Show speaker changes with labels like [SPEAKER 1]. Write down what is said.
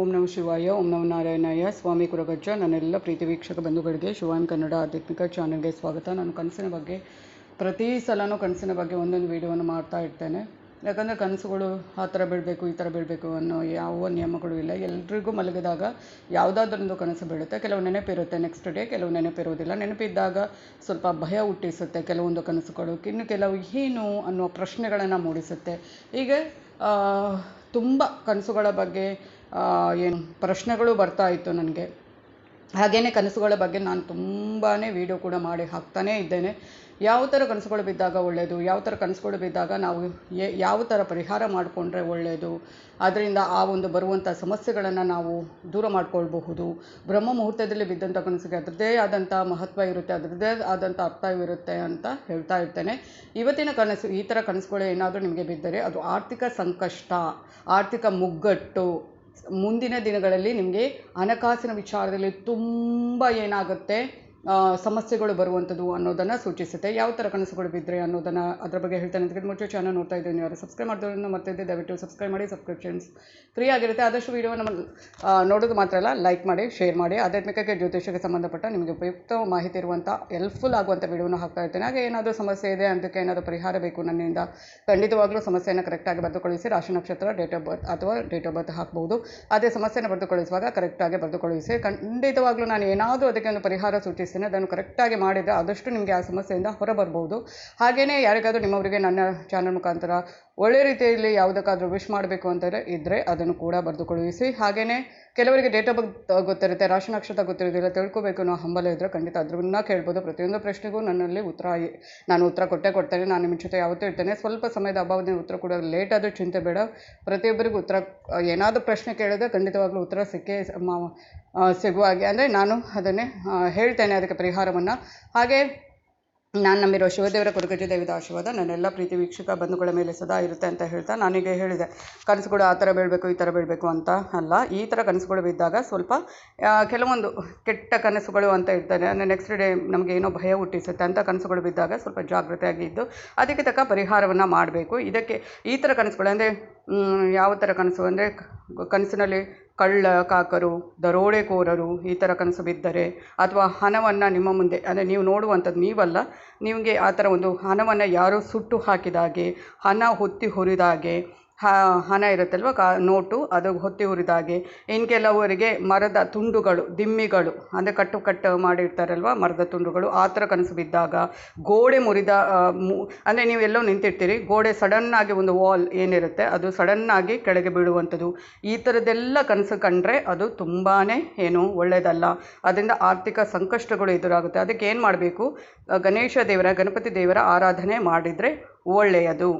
[SPEAKER 1] ಓಂ ನಮ ಶಿವಾಯ, ಓಂ ನಮ ನಾರಾಯಣಯ್ಯ ಸ್ವಾಮಿ ಕುರಗಜ್ಜ, ನನ್ನೆಲ್ಲ ಪ್ರೀತಿ ವೀಕ್ಷಕ ಬಂಧುಗಳಿಗೆ ಶಿವಾನ್ ಕನ್ನಡ ಆಧ್ಯಾತ್ಮಿಕ ಚಾನಲ್ಗೆ ಸ್ವಾಗತ. ನಾನು ಕನಸಿನ ಬಗ್ಗೆ, ಪ್ರತಿ ಸಲನೂ ಕನಸಿನ ಬಗ್ಗೆ ಒಂದೊಂದು ವೀಡಿಯೋವನ್ನು ಮಾಡ್ತಾ ಇರ್ತೇನೆ. ಯಾಕಂದರೆ ಕನಸುಗಳು ಆ ಥರ ಬೀಳಬೇಕು, ಈ ಥರ ಬೀಳಬೇಕು ಅನ್ನೋ ಯಾವ ನಿಯಮಗಳು ಇಲ್ಲ. ಎಲ್ರಿಗೂ ಮಲಗಿದಾಗ ಯಾವುದಾದ್ರೊಂದು ಕನಸು ಬೀಳುತ್ತೆ. ಕೆಲವು ನೆನಪಿರುತ್ತೆ ನೆಕ್ಸ್ಟ್ ಡೇ ಕೆಲವು ನೆನಪಿರೋದಿಲ್ಲ. ನೆನಪಿದ್ದಾಗ ಸ್ವಲ್ಪ ಭಯ ಹುಟ್ಟಿಸುತ್ತೆ ಕೆಲವೊಂದು ಕನಸುಗಳು. ಇನ್ನು ಕೆಲವು ಏನು ಅನ್ನೋ ಪ್ರಶ್ನೆಗಳನ್ನು ಮೂಡಿಸುತ್ತೆ. ಹೀಗೆ ತುಂಬ ಕನಸುಗಳ ಬಗ್ಗೆ ಏನು ಪ್ರಶ್ನೆಗಳು ಬರ್ತಾ ಇತ್ತು ನನಗೆ. ಹಾಗೆಯೇ ಕನಸುಗಳ ಬಗ್ಗೆ ನಾನು ತುಂಬಾ ವೀಡಿಯೋ ಕೂಡ ಮಾಡಿ ಹಾಕ್ತಾನೇ ಇದ್ದೇನೆ. ಯಾವ ಥರ ಕನಸುಗಳು ಬಿದ್ದಾಗ ಒಳ್ಳೆಯದು ಯಾವ ಥರ ಕನಸುಗಳು ಬಿದ್ದಾಗ ನಾವು ಯಾವ ಥರ ಪರಿಹಾರ ಮಾಡಿಕೊಂಡ್ರೆ ಒಳ್ಳೆಯದು ಅದರಿಂದ ಆ ಒಂದು ಬರುವಂಥ ಸಮಸ್ಯೆಗಳನ್ನು ನಾವು ದೂರ ಮಾಡಿಕೊಳ್ಬಹುದು. ಬ್ರಹ್ಮ ಮುಹೂರ್ತದಲ್ಲಿ ಬಿದ್ದಂಥ ಕನಸಿಗೆ ಅದರದ್ದೇ ಆದಂಥ ಮಹತ್ವ ಇರುತ್ತೆ, ಅದರದ್ದೇ ಆದಂಥ ಅರ್ಥವಿರುತ್ತೆ ಅಂತ ಹೇಳ್ತಾ ಇರ್ತೇನೆ. ಇವತ್ತಿನ ಕನಸು, ಈ ಥರ ಕನಸುಗಳು ಏನಾದರೂ ನಿಮಗೆ ಬಿದ್ದರೆ ಅದು ಆರ್ಥಿಕ ಸಂಕಷ್ಟ, ಆರ್ಥಿಕ ಮುಗ್ಗಟ್ಟು ಮುಂದಿನ ದಿನಗಳಲ್ಲಿ ನಿಮಗೆ ಹಣಕಾಸಿನ ವಿಚಾರದಲ್ಲಿ ತುಂಬ ಏನಾಗುತ್ತೆ? ಸಮಸ್ಯೆಗಳು ಬರುವಂಥದ್ದು ಅನ್ನೋದನ್ನು ಸೂಚಿಸುತ್ತೆ. ಯಾವ ಥರ ಕನಸುಗಳು ಬಿದ್ದರೆ ಅನ್ನೋದನ್ನು ಅದರ ಬಗ್ಗೆ ಹೇಳ್ತಾನೆ ಅದಕ್ಕೆ ಮುಂಚೆ ಚಾನಲ್ ನೋಡ್ತಾ ಇದ್ದೀನಿ ಯಾರು. ಸಬ್ಸ್ಕ್ರೈಬ್ ಮಾಡಿದವ್ರನ್ನ ಮತ್ತೆ ದಯವಿಟ್ಟು ಸಬ್ಸ್ಕ್ರೈಬ್ ಮಾಡಿ ಸಬ್ಸ್ಕ್ರಿಪ್ಷನ್ಸ್ ಫ್ರೀ ಆಗಿರುತ್ತೆ. ಆದಷ್ಟು ವೀಡಿಯೋವನ್ನು ನೋಡೋದು ಮಾತ್ರ ಅಲ್ಲ ಲೈಕ್ ಮಾಡಿ ಶೇರ್ ಮಾಡಿ. ಆಧ್ಯಾತ್ಮಿಕಕ್ಕೆ ಜ್ಯೋತಿಷಕ್ಕೆ ಸಂಬಂಧಪಟ್ಟ ನಿಮಗೆ ಉಪಯುಕ್ತ ಮಾಹಿತಿ ಇರುವಂಥ ಹೆಲ್ಪ್ಫುಲ್ ಆಗುವಂಥ ವೀಡಿಯೋನ ಹಾಕ್ತಾ ಇರ್ತೇನೆ. ಹಾಗೆ ಏನಾದರೂ ಸಮಸ್ಯೆ ಇದೆ ಅದಕ್ಕೆ ಏನಾದರೂ ಪರಿಹಾರ ಬೇಕು ನನ್ನಿಂದ, ಖಂಡಿತವಾಗ್ಲೂ ಸಮಸ್ಯೆಯನ್ನು ಕರೆಕ್ಟಾಗಿ ಬರೆದುಕೊಳ್ಳಿಸಿ. ರಾಶಿ ನಕ್ಷತ್ರ ಡೇಟ್ ಆಫ್ ಬರ್ತ್ ಅಥವಾ ಡೇಟ್ ಆಫ್ ಬರ್ತ್ ಹಾಕ್ಬೋದು. ಅದೇ ಸಮಸ್ಯೆಯನ್ನು ಬರೆದುಕೊಳ್ಳಿಸುವಾಗ ಕರೆಕ್ಟಾಗಿ ಬರೆದುಕೊಳ್ಳಿಸಿ. ಖಂಡಿತವಾಗ್ಲೂ ನಾನು ಏನಾದರೂ ಅದಕ್ಕೆ ಒಂದು ಪರಿಹಾರ ಸೂಚಿಸಿ ಅದನ್ನು ಕರೆಕ್ಟಾಗಿ ಮಾಡಿದರೆ ಆದಷ್ಟು ನಿಮಗೆ ಆ ಸಮಸ್ಯೆಯಿಂದ ಹೊರಬರ್ಬೋದು. ಹಾಗೆಯೇ ಯಾರಿಗಾದರೂ ನಿಮ್ಮವರಿಗೆ ನನ್ನ ಚಾನಲ್ ಮುಖಾಂತರ ಒಳ್ಳೆ ರೀತಿಯಲ್ಲಿ ಯಾವುದಕ್ಕಾದರೂ ವಿಶ್ ಮಾಡಬೇಕು ಅಂತಾರೆ ಇದ್ದರೆ ಅದನ್ನು ಕೂಡ ಬರೆದು ಕಳುಹಿಸಿ ಹಾಗೆಯೇ ಕೆಲವರಿಗೆ ಡೇಟ್ ಆಫ್ ಬರ್ತ್ ಗೊತ್ತಿರುತ್ತೆ, ರಾಶಿ ನಕ್ಷತ್ರ ಗೊತ್ತಿರೋದಿಲ್ಲ ತಿಳ್ಕೊಬೇಕು ಅನ್ನೋ ಹಂಬಲ ಇದ್ದರೆ ಖಂಡಿತ ಅದನ್ನ ಕೇಳ್ಬೋದು. ಪ್ರತಿಯೊಂದು ಪ್ರಶ್ನೆಗೂ ನನ್ನಲ್ಲಿ ಉತ್ತರ ನಾನು ಉತ್ತರ ಕೊಟ್ಟೇ ಕೊಡ್ತೇನೆ, ನಾನು ನಿಮ್ಮ ಜೊತೆ ಯಾವತ್ತೂ ಇರ್ತೇನೆ. ಸ್ವಲ್ಪ ಸಮಯದ ಅಭಾವದಿಂದ ಉತ್ತರ ಕೂಡ ಲೇಟ್ ಆದರೂ ಚಿಂತೆ ಬೇಡ. ಪ್ರತಿಯೊಬ್ಬರಿಗೂ ಉತ್ತರ, ಏನಾದರೂ ಪ್ರಶ್ನೆ ಕೇಳಿದ್ರೆ ಖಂಡಿತವಾಗ್ಲೂ ಉತ್ತರ ಸಿಕ್ಕೇ ಸಿಗುವ ಹಾಗೆ. ಅಂದರೆ ನಾನು ಅದನ್ನೇ ಹೇಳ್ತೇನೆ ಅದಕ್ಕೆ ಪರಿಹಾರವನ್ನು. ಹಾಗೆ ನಾನು ನಂಬಿರೋ ಶಿವದೇವರ ಕುರುಗಜ್ಜ ದೇವಿದ ಆಶೀರ್ವಾದ ನನ್ನೆಲ್ಲ ಪ್ರೀತಿ ವೀಕ್ಷಕ ಬಂಧುಗಳ ಮೇಲೆ ಸದಾ ಇರುತ್ತೆ ಅಂತ ಹೇಳ್ತಾ ನಾನೀಗ ಹೇಳಿದೆ. ಕನಸುಗಳು ಆ ಥರ ಬೀಳಬೇಕು ಈ ಥರ ಬೀಳಬೇಕು ಅಂತ ಅಲ್ಲ, ಈ ಥರ ಕನಸುಗಳು ಬಿದ್ದಾಗ ಸ್ವಲ್ಪ ಕೆಲವೊಂದು ಕೆಟ್ಟ ಕನಸುಗಳು ಅಂತ ಇರ್ತಾರೆ ಅಂದರೆ ನೆಕ್ಸ್ಟ್ ಡೇ ನಮಗೆ ಏನೋ ಭಯ ಹುಟ್ಟಿಸುತ್ತೆ ಅಂತ ಕನಸುಗಳು ಬಿದ್ದಾಗ ಸ್ವಲ್ಪ ಜಾಗೃತೆಯಾಗಿ ಇದ್ದು ಅದಕ್ಕೆ ತಕ್ಕ ಪರಿಹಾರವನ್ನು ಮಾಡಬೇಕು. ಇದಕ್ಕೆ ಈ ಥರ ಕನಸುಗಳು ಅಂದರೆ ಯಾವ ಥರ ಕನಸು ಅಂದರೆ ಕನಸಿನಲ್ಲಿ ಕಳ್ಳ, ಕಾಕರು, ದರೋಡೆಕೋರರು ಈ ಥರ ಕನಸು ಬಿದ್ದರೆ ಅಥವಾ ಹಣವನ್ನು ನಿಮ್ಮ ಮುಂದೆ, ಅಂದರೆ ನೀವು ನೋಡುವಂಥದ್ದು ನೀವಲ್ಲ, ನಿಮಗೆ ಆ ಥರ ಒಂದು ಹಣವನ್ನು ಯಾರೋ ಸುಟ್ಟು ಹಾಕಿದಾಗೆ, ಹಣ ಹೊತ್ತಿ ಹುರಿದಾಗೆ ಹಣ ಇರುತ್ತಲ್ವ? ಕಾ, ನೋಟು, ಅದು ಹೊತ್ತಿ ಹುರಿದಾಗೆ ಇನ್ನು ಕೆಲವರಿಗೆ ಮರದ ತುಂಡುಗಳು, ದಿಮ್ಮಿಗಳು, ಅಂದರೆ ಕಟ್ಟು ಕಟ್ಟು ಮಾಡಿರ್ತಾರಲ್ವ, ಮರದ ತುಂಡುಗಳು, ಆ ಥರ ಕನಸು ಬಿದ್ದಾಗ, ಗೋಡೆ ಮುರಿದ ಅಂದರೆ ನೀವು ಎಲ್ಲೋ ನಿಂತಿರ್ತೀರಿ, ಗೋಡೆ ಸಡನ್ನಾಗಿ ಒಂದು ವಾಲ್ ಏನಿರುತ್ತೆ, ಅದು ಸಡನ್ನಾಗಿ ಕೆಳಗೆ ಬೀಳುವಂಥದ್ದು. ಈ ಥರದ್ದೆಲ್ಲ ಕನಸು ಕಂಡ್ರೆ ಅದು ತುಂಬಾ ಏನು ಒಳ್ಳೆಯದಲ್ಲ ಅದರಿಂದ ಆರ್ಥಿಕ ಸಂಕಷ್ಟಗಳು ಎದುರಾಗುತ್ತೆ. ಅದಕ್ಕೆ ಏನು ಮಾಡಬೇಕು? ಗಣೇಶ ದೇವರ, ಗಣಪತಿ ದೇವರ ಆರಾಧನೆ ಮಾಡಿದರೆ ಒಳ್ಳೆಯದು.